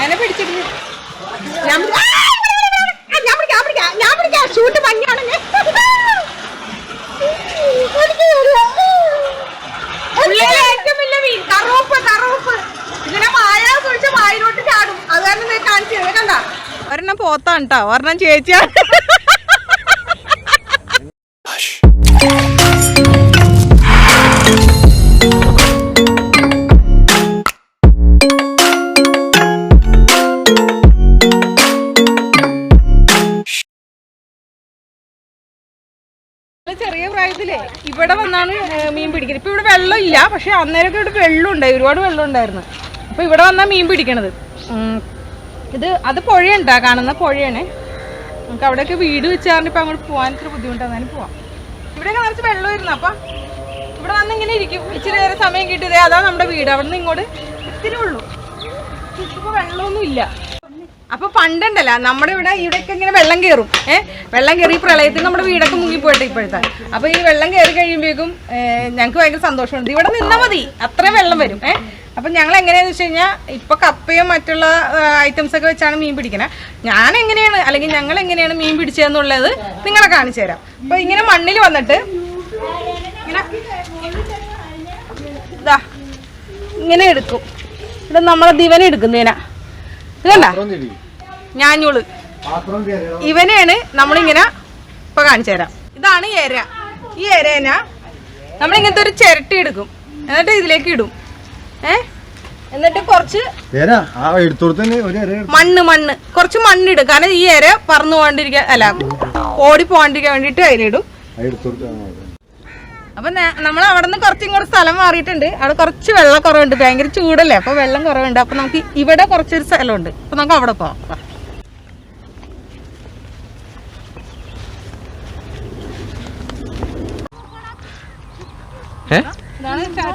അതിനെ പിടിച്ചിട്ട് ഞാൻ പിടിക്കാം, പിടിക്കാം, ഞാൻ പിടിക്കാം. ഷൂട്ട് ഭംഗിയാണെങ്കിൽ. ഒരെണ്ണം പോത്താണ് കേട്ടോ ഒരെണ്ണം ചേച്ചിയാണ്. പ്രായത്തിലേ ഇവിടെ വന്നാണ് മീൻ പിടിക്കുന്നത്. ഇപ്പൊ ഇവിടെ വെള്ളം ഇല്ല പക്ഷെ അന്നേരമൊക്കെ ഇവിടെ വെള്ളം ഉണ്ടായി ഒരുപാട് വെള്ളം ഉണ്ടായിരുന്നു. അപ്പൊ ഇവിടെ വന്നാ മീൻ പിടിക്കണത്. ഇത് അത് പുഴയുണ്ടാ കാണുന്ന പുഴയാണ്. നമുക്ക് അവിടെയൊക്കെ വീട് വെച്ചാറിന് ഇപ്പൊ അങ്ങോട്ട് പോകാൻ ഇത്ര ബുദ്ധിമുട്ടാണ്. എന്നാലും പോവാം. ഇവിടെയൊക്കെ നിറച്ച് വെള്ളമായിരുന്നു അപ്പൊ. ഇവിടെ വന്ന് ഇങ്ങനെ ഇരിക്കും. ഇച്ചിരി നേരം സമയം കിട്ടിയതേ അതാ നമ്മുടെ വീട്. അവിടെ നിന്ന് ഇങ്ങോട്ട് ഇത്തിരി ഉള്ളൂ. ഇപ്പൊ വെള്ളമൊന്നും ഇല്ല അപ്പൊ പണ്ടുണ്ടല്ല നമ്മുടെ ഇവിടെ ഇവിടെയൊക്കെ ഇങ്ങനെ വെള്ളം കയറും ഏഹ് വെള്ളം കയറി പ്രളയത്തിൽ നമ്മുടെ വീടൊക്കെ മുങ്ങി മുങ്ങിപ്പോയിട്ട് ഇപ്പോഴത്തെ. അപ്പൊ ഈ വെള്ളം കയറി കഴിയുമ്പോഴേക്കും ഞങ്ങൾക്ക് ഭയങ്കര സന്തോഷമുണ്ട് ഇവിടെ നിന്നാ മതി അത്രയും വെള്ളം വരും. ഏഹ് അപ്പൊ ഞങ്ങൾ എങ്ങനെയാന്ന് വെച്ച് കഴിഞ്ഞാൽ ഇപ്പൊ കപ്പയും മറ്റുള്ള ഐറ്റംസ് ഒക്കെ വെച്ചാണ് മീൻ പിടിക്കുന്നത് ഞാൻ എങ്ങനെയാണ് അല്ലെങ്കിൽ ഞങ്ങൾ എങ്ങനെയാണ് മീൻ പിടിച്ചതെന്നുള്ളത് നിങ്ങളെ കാണിച്ചു തരാം. അപ്പൊ ഇങ്ങനെ മണ്ണിൽ വന്നിട്ട് ഇങ്ങനെ ഇതാ ഇങ്ങനെ എടുക്കും. ഇത് നമ്മളെ ദിവന എടുക്കുന്നതിനാ ഇത് കണ്ട ഞാഞ്ഞൂൾ. ഇവനെയാണ് നമ്മളിങ്ങനെ ഇപ്പൊ കാണിച്ചു തരാം. ഇതാണ് എര. ഈ എരേന നമ്മളിങ്ങനത്തെ ഒരു ചിരട്ടി എടുക്കും. എന്നിട്ട് ഇതിലേക്ക് ഇടും. ഏ? എന്നിട്ട് കുറച്ച് മണ്ണ് മണ്ണ്. കുറച്ച് മണ്ണിടും കാരണം ഈ എര പറന്നു പോകാണ്ടിരിക്കാൻ അല്ല ഓടി പോകാണ്ടിരിക്കാൻ വേണ്ടിട്ട് അതിലിടും അപ്പൊ നമ്മൾ അവിടെ നിന്ന് കുറച്ചും കൂടെ സ്ഥലം മാറിയിട്ടുണ്ട്. അവിടെ കുറച്ച് വെള്ളം കുറവുണ്ട് ഭയങ്കര ചൂടല്ലേ? അപ്പൊ വെള്ളം കുറവുണ്ട്. അപ്പൊ നമുക്ക് ഇവിടെ കുറച്ചൊരു സ്ഥലമുണ്ട്. അപ്പൊ നമുക്ക് അവിടെ പോവാം.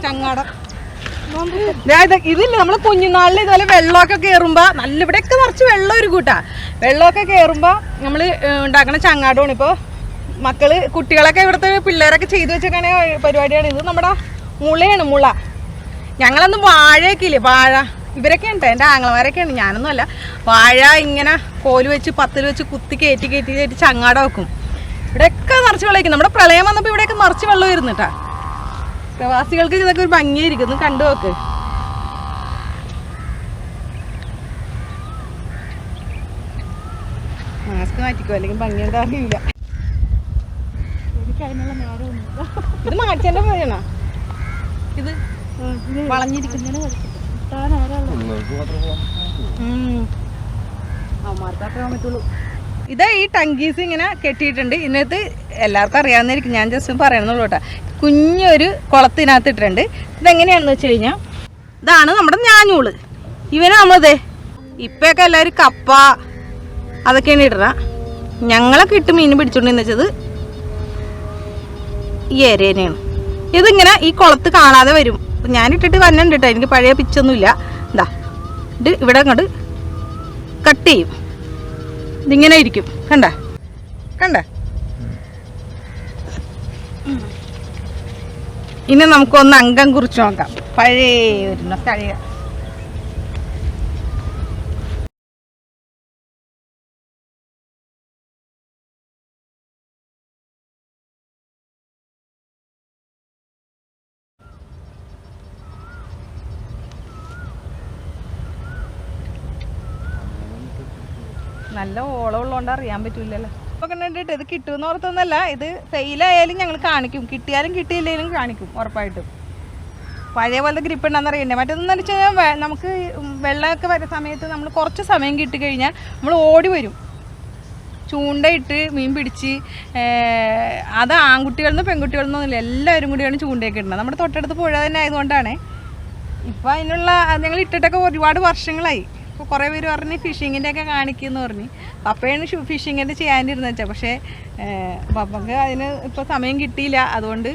ചങ്ങാടം. ഇതില്ല? നമ്മൾ കുഞ്ഞുനാളിൽ ഇതുപോലെ വെള്ളമൊക്കെ കയറുമ്പോ നല്ല ഇവിടെയൊക്കെ നിറച്ച് വെള്ളം ഒരു കൂട്ടാ വെള്ളമൊക്കെ കയറുമ്പോ നമ്മൾ ഉണ്ടാക്കണ ചങ്ങാടമാണ് ഇപ്പൊ. മക്കൾ കുട്ടികളൊക്കെ ഇവിടുത്തെ പിള്ളേരൊക്കെ ചെയ്തു വെച്ചേക്കാണ് പരിപാടിയാണ്. ഇത് നമ്മുടെ മുളയാണ് മുള. ഞങ്ങളന്ന് വാഴയൊക്കെ ഇല്ലേ വാഴ. ഇവരൊക്കെ ഉണ്ട് എന്റെ ആങ്ങളമാരൊക്കെ ഉണ്ട്. ഞാനൊന്നും അല്ല. വാഴ ഇങ്ങനെ കോൽ വെച്ച് പത്തിൽ വെച്ച് കുത്തി കയറ്റി കയറ്റി കയറ്റി ചങ്ങാടം വെക്കും. ഇവിടെയൊക്കെ നിറച്ച് വെള്ളം നമ്മുടെ പ്രളയം വന്നപ്പോൾ ഇവിടെയൊക്കെ നിറച്ച് വെള്ളം ഇരുന്നിട്ടാ പ്രവാസികൾക്ക് ഇതൊക്കെ ഒരു ഭംഗിയായിരിക്കും. ഒന്ന് കണ്ടു നോക്ക്. മാസ്ക് മാറ്റിക്കോ അല്ലെങ്കിൽ ഭംഗി എന്താ അറിയില്ല ഇത് മാറ്റേണ്ട പോലെയാണോ ഇത് വളഞ്ഞിരിക്കുന്ന. ഇത് ഈ ടങ്കീസ് ഇങ്ങനെ കെട്ടിയിട്ടുണ്ട്. ഇതിനകത്ത് എല്ലാവർക്കും അറിയാവുന്നതായിരിക്കും. ഞാൻ ജസ്റ്റ് പറയണമെന്നുള്ളൂ കേട്ടോ. കുഞ്ഞൊരു കുളത്തിനകത്ത് ഇട്ടിട്ടുണ്ട്. ഇതെങ്ങനെയാണെന്ന് വെച്ച് കഴിഞ്ഞാൽ ഇതാണ് നമ്മുടെ ഞാഞ്ഞൂൾ. ഇവന് നമ്മളതേ ഇപ്പൊക്കെ എല്ലാവരും കപ്പ അതൊക്കെയാണ് ഇടണ ഞങ്ങളൊക്കെ ഇട്ട് മീൻ പിടിച്ചോണ്ടെന്ന് വെച്ചത് ഈ ഏരിയനെയാണ്. ഇതിങ്ങനെ ഈ കുളത്ത് കാണാതെ വരും. ഞാനിട്ടിട്ട് വന്നുണ്ട് കേട്ടോ എനിക്ക് പഴയ പിച്ചൊന്നുമില്ല. എന്താ ഇത് ഇവിടെ അങ്ങോട്ട് കട്ട് ചെയ്യും. ഇതിങ്ങനെ ഇരിക്കും. കണ്ട? കണ്ട? ഇനി നമുക്കൊന്ന് അംഗം കുറിച്ച് നോക്കാം. പഴയ ഒരു കഴിയ നല്ല ഓളം ഉള്ളതുകൊണ്ട് അറിയാൻ പറ്റൂലല്ലോ. ഇപ്പൊ കണ്ടിട്ട് ഇത് കിട്ടുമെന്ന് ഓർത്തൊന്നല്ല ഇത് ഫെയിലായാലും ഞങ്ങൾ കാണിക്കും. കിട്ടിയാലും കിട്ടിയില്ലെങ്കിലും കാണിക്കും ഉറപ്പായിട്ടും. പഴയ പോലത്തെ ഗ്രിപ്പ് ഉണ്ടെന്ന് അറിയണ്ടേ? മറ്റൊന്നും വെച്ച് കഴിഞ്ഞാൽ നമുക്ക് വെള്ളമൊക്കെ വരുന്ന സമയത്ത് നമ്മൾ കുറച്ച് സമയം കിട്ടി കഴിഞ്ഞാൽ നമ്മൾ ഓടി വരും. ചൂണ്ടയിട്ട് മീൻ പിടിച്ച് അത് ആൺകുട്ടികളിൽ നിന്ന് പെൺകുട്ടികളിൽ നിന്നൊന്നുമില്ല എല്ലാവരും കൂടിയാണ് ചൂണ്ടയൊക്കെ ഇടുന്നത്. നമ്മുടെ തൊട്ടടുത്ത് പുഴ തന്നെ ആയതുകൊണ്ടാണ്. ഇപ്പം അതിനുള്ള ഞങ്ങൾ ഇട്ടിട്ടൊക്കെ ഒരുപാട് വർഷങ്ങളായി. ഇപ്പോൾ കുറേ പേര് പറഞ്ഞ് ഫിഷിങ്ങിന്റെ ഒക്കെ കാണിക്കുമെന്ന് പറഞ്ഞ്. പപ്പയാണ് ഫിഷിങ്ങിന്റെ ചെയ്യാനിരുന്നത് വെച്ചാൽ പക്ഷേ പപ്പക്ക് അതിന് ഇപ്പോൾ സമയം കിട്ടിയില്ല. അതുകൊണ്ട്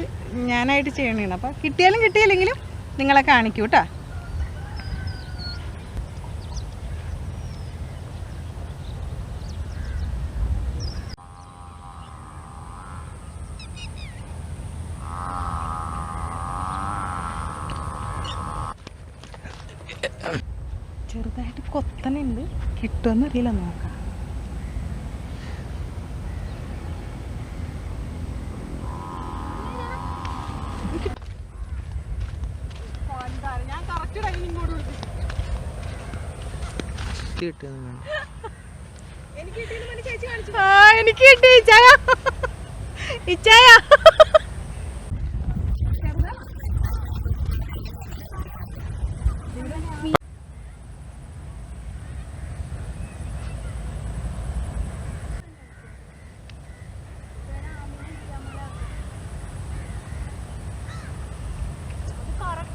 ഞാനായിട്ട് ചെയ്യണേണ്. അപ്പോൾ കിട്ടിയാലും കിട്ടിയില്ലെങ്കിലും നിങ്ങളെ കാണിക്കൂ കേട്ടോ കിട്ടുമെന്ന് അറിയില്ല നോക്കാം എനിക്ക് കിട്ടി ഇച്ചായ ഇച്ചായ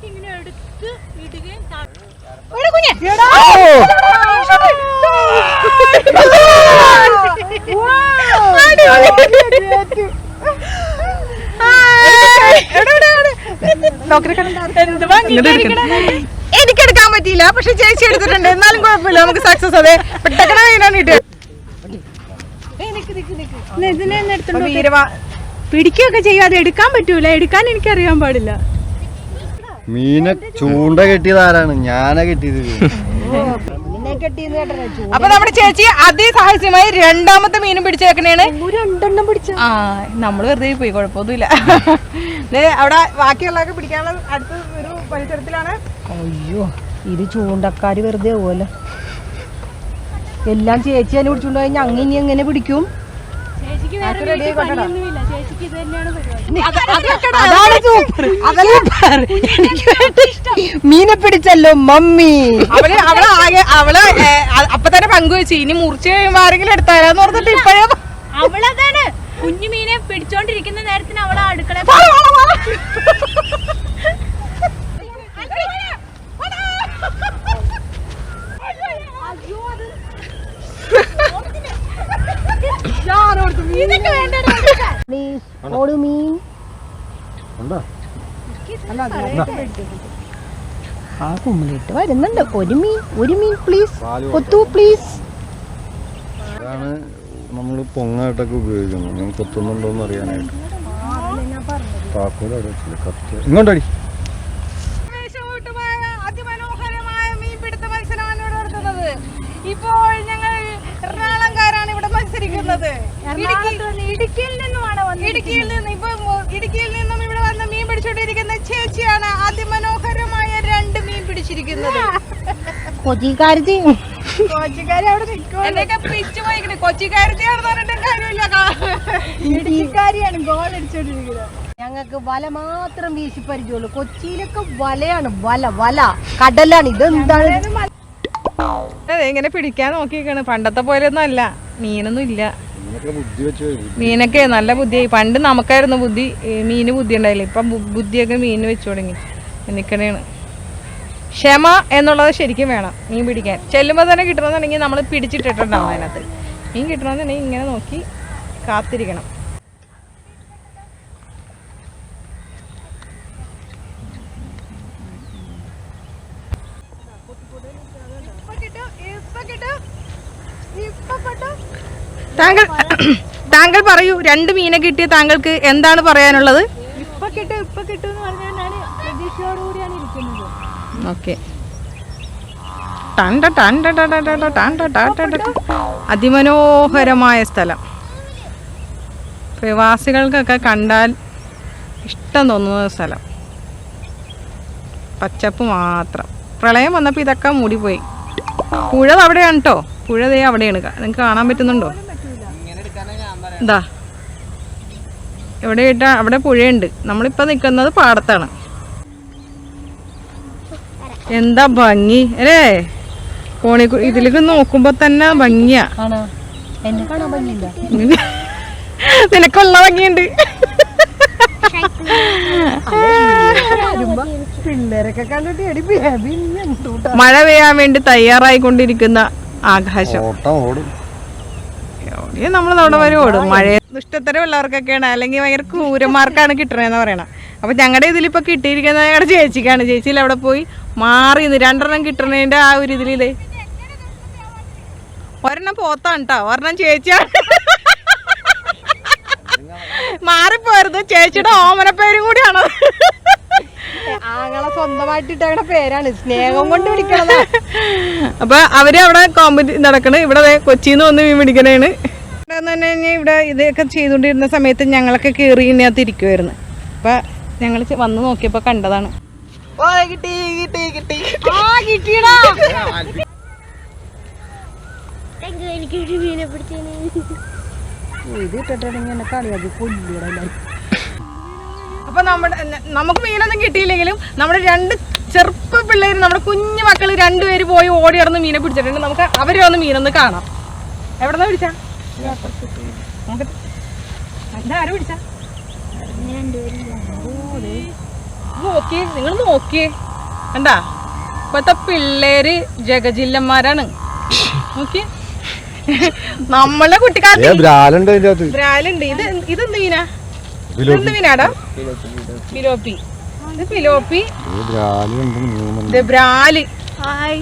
ഇങ്ങനെ എടുത്ത് ഇടുകയും എനിക്കെടുക്കാൻ പറ്റിയില്ല പക്ഷെ ചേച്ചി എടുത്തിട്ടുണ്ട്. എന്നാലും കുഴപ്പമില്ല നമുക്ക് സക്സസ് അതെ. വീണാണ് വീരവാ പിടിക്കുകയൊക്കെ ചെയ്യും അത് എടുക്കാൻ പറ്റൂല. എടുക്കാൻ എനിക്കറിയാൻ പാടില്ല. മീനെ ചൂണ്ട കെട്ടിയത് ആരാണ്? ഞാനാ കെട്ടിയത്. അപ്പൊ നമ്മുടെ ചേച്ചി അതിസാഹസ്യമായി രണ്ടാമത്തെ മീനും പിടിച്ചേക്കണേണ്. രണ്ടെണ്ണം പിടിച്ചു? ആ നമ്മൾ വെറുതെ പോയി കുഴപ്പമൊന്നുമില്ല. അവിടെ ബാക്കിയുള്ളൊക്കെ പിടിക്കാനുള്ള അടുത്ത ഒരു പരിസരത്തിലാണ്. അയ്യോ ഇത് ചൂണ്ടക്കാര് വെറുതെ പോലെ എല്ലാം ചേച്ചി തന്നെ പിടിച്ചോണ്ട് കഴിഞ്ഞാൽ അങ്ങനെ ഇനി എങ്ങനെ പിടിക്കും? അതാണ് സൂപ്പർ സൂപ്പർ എനിക്ക് വേണ്ടി മീനെ പിടിച്ചല്ലോ മമ്മി. അവൾ അവൾ ആകെ അവൾ അപ്പൊ തന്നെ പങ്കുവെച്ചു. ഇനി മുറിച്ച് കഴിയുമ്പോ ആരെങ്കിലും എടുത്താലോന്ന് പറഞ്ഞിട്ട് ഇപ്പഴേ അവളതാണ്. കുഞ്ഞു മീനെ പിടിച്ചോണ്ടിരിക്കുന്ന നേരത്തിന് അവളെ അടുക്കള പ്ലീസ് ഓട് മീൻ ഉണ്ടോ ആ കുമ്മിളിട്ട് വരുന്നുണ്ട്. ഒരു മീൻ ഒരു മീൻ പ്ലീസ് പാൽ കൊത്തു പ്ലീസ് അതാണ് നമ്മൾ പൊങ്ങായിട്ടൊക്കെ ഉപയോഗിക്കുന്നത്. കൊത്തുന്നുണ്ടോന്ന് കൊത്തുന്നുണ്ടോ എന്ന് അറിയാനായിട്ട് താക്കോൽ അവിടെ വെച്ചില്ല കത്തി. ഇങ്ങോട്ടടി ആവേശപൂർവമായ അതിമനോഹരമായ മീൻപിടുത്ത മത്സരമാണ് ഇവിടെ നടത്തുന്നത് ഇപ്പോൾ ഞങ്ങൾ എറണാകുളംകാരാണ് ഇവിടെ മത്സരിക്കുന്നത് ഇടുക്കിയിൽ നിന്നുമാണ് ഇടുക്കിയിൽ നിന്ന് ഇപ്പൊ ഇടുക്കിയിൽ നിന്നും ഇവിടെ വന്ന് മീൻ പിടിച്ചോണ്ടിരിക്കുന്ന ചേച്ചിയാണ് അതിമനോഹരമായ രണ്ട് മീൻ പിടിച്ചിരിക്കുന്നത്. കൊച്ചിക്കാരത്തി കൊച്ചിക്കാരി അവിടെ എന്നൊക്കെ പിച്ചു പോയിക്കണേ? കൊച്ചിക്കാരത്തെയാണെന്ന് പറഞ്ഞിട്ട് കാര്യമില്ല. ഇടുക്കിക്കാരിയാണ് ഗോൾ അടിച്ചോണ്ടിരിക്കുന്നത്. ഞങ്ങൾക്ക് വല മാത്രം വീശി പരിചയമുള്ളൂ. കൊച്ചിയിലൊക്കെ വലയാണ്. വല വല. കടലാണ്. ഇതെന്താണ്? അതെ ഇങ്ങനെ പിടിക്കാൻ നോക്കിയിരിക്കണ്. പണ്ടത്തെ പോലെ ഒന്നും അല്ല. മീനൊന്നും ഇല്ല. മീനൊക്കെ നല്ല ബുദ്ധിയായി. പണ്ട് നമുക്കായിരുന്നു ബുദ്ധി മീന് ബുദ്ധി ഉണ്ടായില്ല? ഇപ്പം ബുദ്ധിയൊക്കെ മീനിന് വെച്ചു തുടങ്ങി. നിൽക്കണേണ് ക്ഷമ എന്നുള്ളത് ശരിക്കും വേണം മീൻ പിടിക്കാൻ. ചെല്ലുമ്പോൾ തന്നെ കിട്ടണമെന്നുണ്ടെങ്കിൽ നമ്മൾ പിടിച്ചിട്ടിട്ടുണ്ടാവും അതിനകത്ത്. മീൻ കിട്ടണമെന്നുണ്ടെങ്കിൽ ഇങ്ങനെ നോക്കി കാത്തിരിക്കണം. താങ്കൾ താങ്കൾ പറയൂ രണ്ട് മീനെ കിട്ടിയ താങ്കൾക്ക് എന്താണ് പറയാനുള്ളത് ഓക്കെ അതിമനോഹരമായ സ്ഥലം പ്രവാസികൾക്കൊക്കെ കണ്ടാൽ ഇഷ്ടം തോന്നുന്ന സ്ഥലം പച്ചപ്പ് മാത്രം പ്രളയം വന്നപ്പോൾ ഇതൊക്കെ മൂടിപ്പോയി. പുഴ അവിടെയാണ് കേട്ടോ പുഴ ദേ അവിടെയാണ്. നിങ്ങൾക്ക് കാണാൻ പറ്റുന്നുണ്ടോ? ഇതാ എവിടെ ഇട്ടാ അവിടെ പുഴയുണ്ട്. നമ്മളിപ്പോൾ നിൽക്കുന്നത് പാടത്താണ്. എന്താ ഭംഗി? അല്ലേ? കോണി ഇതിലേക്ക് നോക്കുമ്പോ തന്നെ ഭംഗിയാ. നിനക്കുള്ള ഭംഗിയുണ്ട്. പിള്ളേരൊക്കെ കണ്ടിട്ട് മഴ പെയ്യാൻ വേണ്ടി തയ്യാറായിക്കൊണ്ടിരിക്കുന്ന ആകാശം. ഓട്ടം ഓടും. നമ്മൾ അവിടെ വരെ ഓടും. മഴ ദുഷ്ടത്തരമുള്ളവർക്കൊക്കെയാണ് അല്ലെങ്കിൽ ഭയങ്കര ക്രൂരന്മാർക്കാണ് കിട്ടണേന്ന് പറയണം. അപ്പൊ ഞങ്ങളുടെ ഇതിലിപ്പോ കിട്ടിയിരിക്കുന്ന ഞങ്ങളുടെ ചേച്ചിക്കാണ്. ചേച്ചിയിൽ അവിടെ പോയി മാറി നിന്ന് രണ്ടെണ്ണം കിട്ടണേന്റെ ആ ഒരു ഇതിലേ ഒരെണ്ണം പോത്താണ് കേട്ടോ ഒരെണ്ണം ചേച്ചിയാണ്. മാറിപ്പോയത് ചേച്ചിയുടെ ഓമന പേരും കൂടിയാണ് ആങ്ങളെ പേരാണ്. സ്നേഹം കൊണ്ട് വിളിക്കണത്. അപ്പൊ അവർ അവിടെ കോമ്പറ്റി നടക്കണ്. ഇവിടെ കൊച്ചിന്ന് വന്ന് മീൻ പിടിക്കണേണ്. തന്നെ ഇവിടെ ഇതൊക്കെ ചെയ്തുകൊണ്ടിരുന്ന സമയത്ത് ഞങ്ങളൊക്കെ കയറി ഇതിനകത്ത് ഇരിക്കുമായിരുന്നു അപ്പൊ ഞങ്ങൾ വന്ന് നോക്കിയപ്പോ കണ്ടതാണ്. കിട്ടി കിട്ടി കിട്ടി. ആ കിട്ടിയടാ. ഇത് ഇട്ടിട്ടുണ്ടെങ്കിൽ എന്നെ കളിയാക്കി കൊല്ലിയുടെ അപ്പൊ നമ്മുടെ നമുക്ക് മീനൊന്നും കിട്ടിയില്ലെങ്കിലും നമ്മുടെ രണ്ട് ചെറുപ്പ പിള്ളേര് നമ്മുടെ കുഞ്ഞു മക്കൾ രണ്ടുപേര് പോയി ഓടി നടന്ന് മീനെ പിടിച്ചിട്ടുണ്ട്. നമുക്ക് അവരെ ഒന്ന് മീനൊന്ന് കാണാം. എവിടെന്നാ പിടിച്ചാ? നമുക്ക് ഇതാരും പിടിച്ചാ? നോക്കിയേ നിങ്ങൾ നോക്കിയേ കണ്ടാ? ഇപ്പത്തെ പിള്ളേര് ജഗജില്ലന്മാരാണ്. നോക്കിയേ നമ്മളെ കുട്ടിക്കാലത്ത് ബ്രാലുണ്ട് ബ്രാലുണ്ട്. ഇത് ഇതെന്ത് മീനാ? മീനാടാ? ഫിലോപ്പി ഇത് ഫിലോപ്പി ബ്രാൽ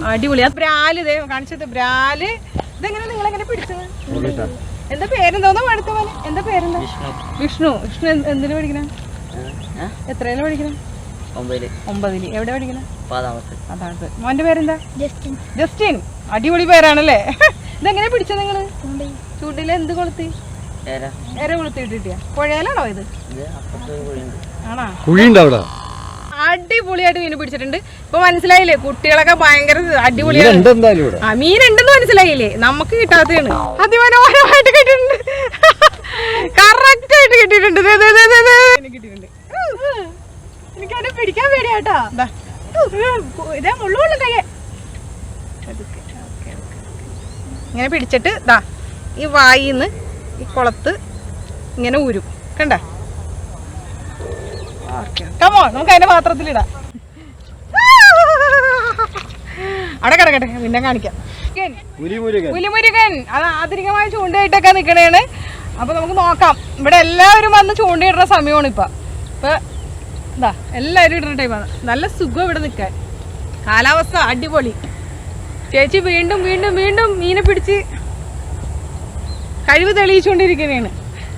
അടിപൊളി ആ ബ്രാൽ. ഇതേ കാണിച്ചത് ബ്രാൽ. ഇതെങ്ങനെ നിങ്ങൾ എങ്ങനെ പിടിച്ചത് എന്താ പേരെന്തോന്നോ അടുത്ത പോലെ എന്താ പേരെന്താ? വിഷ്ണു. വിഷ്ണു. എന്ത്- എന്തിനു പഠിക്കണേ? എത്രയിലും പഠിക്കണേ? ഒമ്പതിൽ. എവിടെ പഠിക്കണേ? അതാണ് മോന്റെ പേരെന്താ? ജസ്റ്റിൻ. അടിപൊളി പേരാണല്ലേ? ഇതെങ്ങനെ പിടിച്ചത് നിങ്ങൾ? ചൂണ്ടിൽ എന്ത് കൊളുത്തി? എര കൊളുത്തി ഇട്ടിട്ടിയാ? പുഴയിലാണോ ഇത്? ആണോ? കുഴിയുണ്ട് അവിടെ. അടിപൊളിയായിട്ട് മീൻ പിടിച്ചിട്ടുണ്ട്. ഇപ്പൊ മനസ്സിലായില്ലേ കുട്ടികളൊക്കെ ഭയങ്കര അടിപൊളിയാണ്. ആ മീൻ ഇവിടെ? ആ മീനുണ്ടെന്ന് മനസ്സിലായില്ലേ? നമുക്ക് കിട്ടാത്തതാണ്. അതിമനോഹരമായിട്ട് കിട്ടിയിട്ടുണ്ട്. കറക്റ്റ് ആയിട്ട് കിട്ടിയിട്ടുണ്ട്. ദേ, ദേ, ദേ, ദേ, ദേ. എനിക്ക് കിട്ടിയിട്ടുണ്ട്. എനിക്ക് അതിനെ പിടിക്കാൻ പേടിയാട്ടോ ദാ. ഇതേ മുള്ളു കൈ. കയ്യെ ഇങ്ങനെ പിടിച്ചിട്ട് ദാ ഈ വായിന്ന് ഈ കുളത്ത് ഇങ്ങനെ ഊരും. കണ്ട? കമോ നമുക്ക് അതിന്റെ പാത്രത്തിലിടാം അവിടെ കിടക്കട്ടെ പിന്നെ കാണിക്കാം. പുലിമുരുകൻ അത് ആധുനികമായ ചൂണ്ടയിട്ടൊക്കെ നിക്കണേണ്. അപ്പൊ നമുക്ക് നോക്കാം. ഇവിടെ എല്ലാവരും വന്ന് ചൂണ്ടയിടുന്ന സമയമാണ് ഇപ്പൊ. ഇപ്പൊ എന്താ എല്ലാവരും ഇടുന്ന ടൈമാണ് നല്ല സുഖം ഇവിടെ നിൽക്കാൻ കാലാവസ്ഥ അടിപൊളി. ചേച്ചി വീണ്ടും വീണ്ടും വീണ്ടും മീനെ പിടിച്ച് കഴിവ് തെളിയിച്ചുകൊണ്ടിരിക്കുകയാണ്.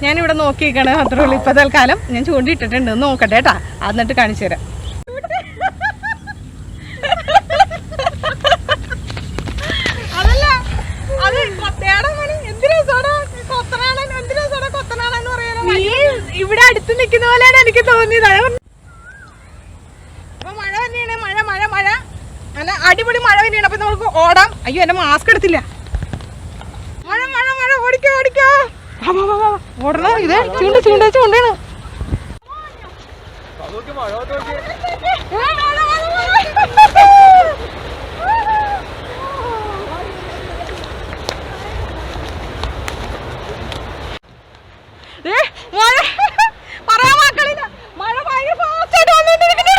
ഞാനിവിടെ നോക്കിയിരിക്കണേ മാത്രമേ ഉള്ളൂ ഇപ്പൊ തൽക്കാലം. ഞാൻ ചൂണ്ടിയിട്ടിട്ടുണ്ട് എന്ന് നോക്കട്ടെ കേട്ടാ. എന്നിട്ട് കാണിച്ചു തരാം. ഇവിടെ അടുത്ത് നിൽക്കുന്ന പോലെയാണ് എനിക്ക് തോന്നിയത്. അപ്പൊ മഴ തന്നെയാണ്. മഴ മഴ മഴ. നല്ല അടിപൊളി മഴ തന്നെയാണ്. അപ്പൊ നമുക്ക് ഓടാം. അയ്യോ എന്റെ മാസ്ക് എടുത്തില്ല. ഓടിക്കോ ഓടിക്കോ. ഓടണം ഇത് ചൂണ്ട ചൂണ്ട ചൂണ്ടാണ് മഴ പറയാൻ വാക്കളില്ല മഴ ഭയങ്കര fast ആയിട്ട് വന്നുകൊണ്ടിരിക്കുന്നു.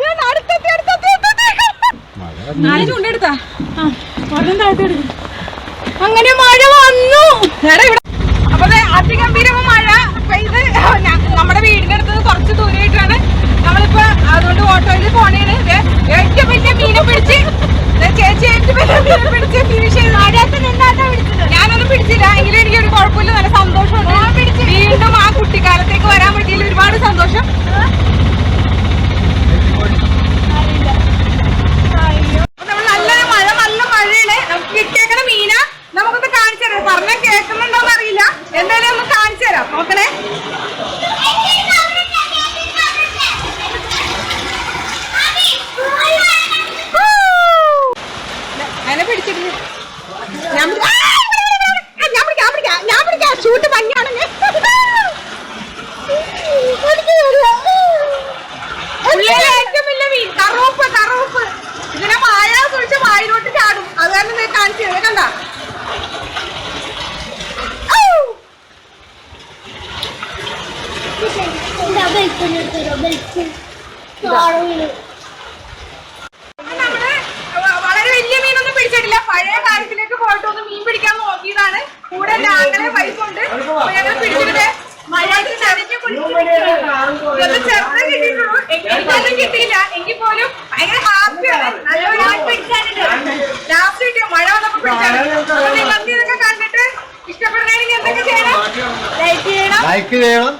ഞാൻ അടുത്തെത്തി, അടുത്തെത്തി, അടുത്തെത്തി. നാല് ചൂണ്ടെടുത്താ ആ, ഒരെണ്ണം താഴത്തെടുക്കും. അങ്ങനെ മഴ വന്നു. അപ്പൊ അതിഗംഭീരമായ മഴ. പെയ്ത് നമ്മുടെ വീടിന്റെ അടുത്ത് കുറച്ച് ദൂരമായിട്ടാണ് നമ്മളിപ്പോ അതുകൊണ്ട് ഓട്ടോയിൽ പോണേന് ഏറ്റവും വലിയ മീനെ പിടിച്ച് ചേച്ചി ഏറ്റവും വലിയ മീനെ പിടിച്ച് ഫിനിഷ് ചെയ്ത് ഞാനൊന്നും പിടിച്ചില്ല. എങ്കിലും എനിക്ക് ഒരു കുഴപ്പമില്ല. നല്ല സന്തോഷമുണ്ട്. വീണ്ടും ആ കുട്ടിക്കാലത്തേക്ക് വരാൻ പറ്റിയതിൽ ഒരുപാട് സന്തോഷം. 어떻게 돼요?